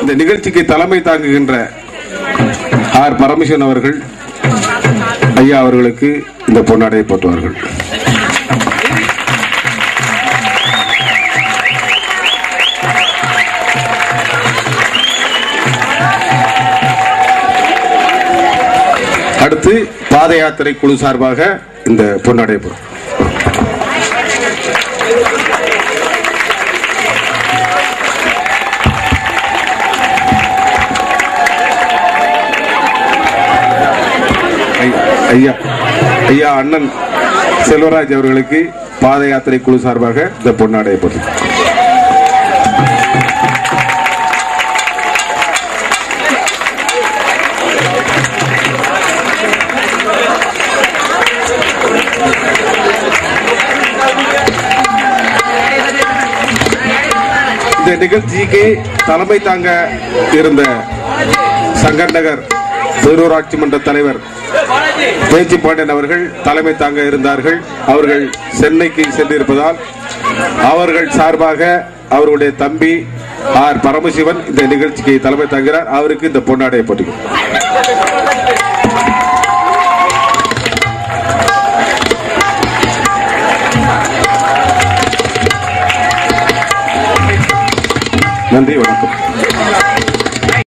இந்த நிகழ்ச்சிக்கு தலைமை தாங்குகின்ற ஆர் பரமேஸ்வரன் அவர்கள் ஐயா அவர்களுக்கு இந்த பொன்னாடையை போட்டுவார்கள். அடுத்து பாத யாத்திரை குழு சார்பாக இந்த பொன்னாடையை போட்டு ஐயா ஐயா அண்ணன் செல்வராஜ் அவர்களுக்கு பாத யாத்திரை குழு சார்பாக இந்த பொன்னாடையை பொருள் இந்த நிகழ்ச்சிக்கு தலைமை தாங்க இருந்த சங்கர் நகர் பேரூராட்சி மன்ற தலைவர் பேச்சு பாண்டியன் அவர்கள் தலைமை தாங்க இருந்தார்கள். அவர்கள் சென்னைக்கு சென்றிருப்பதால் அவர்கள் சார்பாக அவருடைய தம்பி ஆர் பரமசிவன் இந்த நிகழ்ச்சிக்கு தலைமை தாங்கிறார் அவருக்கு இந்த பொன்னாடையை போட்டுக்கிறார் நன்றி வணக்கம்.